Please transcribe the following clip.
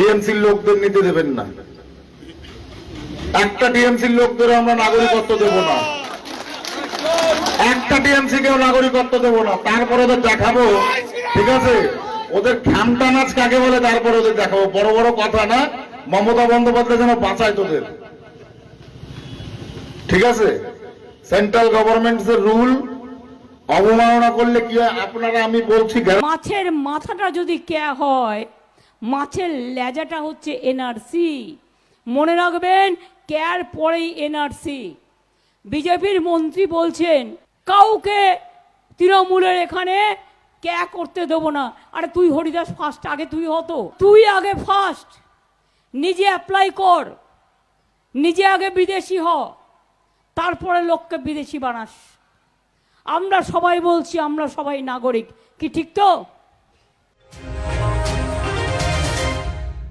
টিএমসির লোকদের নিতে দেবেন না। একটা টিএমসির লোকদের আমরা নাগরিকত্ব দেব না। একটা টিএমসি কেও নাগরিকত্ব দেব না। তারপরে ওদের দেখাবো, ঠিক আছে? ওদের খ্যামটা নাচ কাকে বলে, তারপরে ওদের দেখাবো। বড় বড় কথা না, মমতা বন্দ্যোপাধ্যায় যেন বাঁচায় তোদের। ঠিক আছে? সেন্ট্রাল গভর্নমেন্টের রুল, অবমাননা করলে কি হয়? আপনারা আমি বলছি, মাছের মাথাটা যদি ক্যা হয় মাছের লেজাটা হচ্ছে এনআরসি। মনে রাখবেন, ক্যার পরেই এনআরসি। বিজেপির মন্ত্রী বলছেন, কাউকে তৃণমূলের এখানে ক্যা করতে দেবো না। আরে তুই হরিদাস ফার্স্ট আগে তুই হতো। তুই আগে ফার্স্ট নিজে অ্যাপ্লাই কর। নিজে আগে বিদেশি হ। তারপরে লোককে বিদেশি বানাস। আমরা সবাই বলছি, আমরা সবাই নাগরিক। কি ঠিক তো?